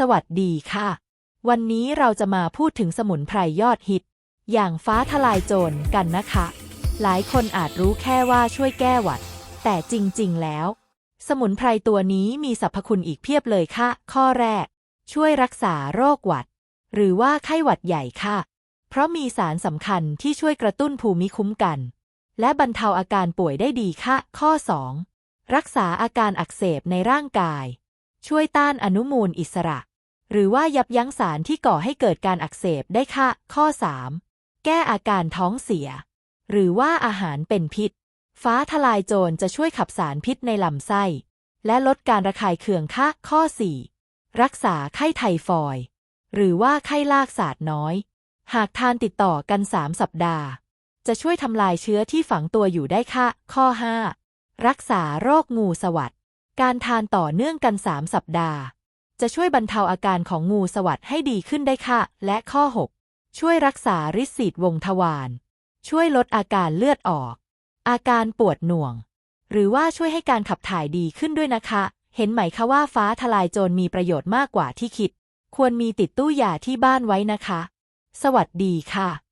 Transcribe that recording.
สวัสดีค่ะ วันนี้เราจะมาพูดถึงสมุนไพรยอดฮิต อย่างฟ้าทลายโจรกันนะคะ หลายคนอาจรู้แค่ว่าช่วยแก้หวัด แต่จริงๆแล้ว สมุนไพรตัวนี้มีสรรพคุณอีกเพียบเลยค่ะ ข้อแรก ช่วยรักษาโรคหวัด หรือว่าไข้หวัดใหญ่ค่ะ เพราะมีสารสำคัญที่ช่วยกระตุ้นภูมิคุ้มกัน และบรรเทาอาการป่วยได้ดีค่ะ ข้อ 2. รักษาอาการอักเสบในร่างกาย ช่วยต้านอนุมูลอิสระ หรือว่ายับยั้งสารที่ก่อให้เกิดการอักเสบได้ค่ะ ข้อ 3. แก้อาการท้องเสีย หรือว่าอาหารเป็นพิษ ฟ้าทลายโจรจะช่วยขับสารพิษในลำไส้ และลดการระคายเคืองค่ะ ข้อ 4. รักษาไข้ไทฟอยหรือว่าไข้ลากสาดน้อย หากทานติดต่อกัน 3 สัปดาห์ จะช่วยทำลายเชื้อที่ฝังตัวอยู่ได้ค่ะ ข้อ 5. รักษาโรคงูสวัด การทานต่อเนื่องกัน 3 สัปดาห์ จะช่วยบรรเทาอาการของงูสวัสดให้ดีขึ้นได้ค่ะ และข้อ 6 ช่วยรักษาริดสีดวงทวาร ช่วยลดอาการเลือดออก อาการปวดหน่วง หรือว่าช่วยให้การขับถ่ายดีขึ้นด้วยนะคะ เห็นไหมคะว่าฟ้าทลายโจรมีประโยชน์มากกว่าที่คิด ควรมีติดตู้ยาที่บ้านไว้นะคะ สวัสดีค่ะ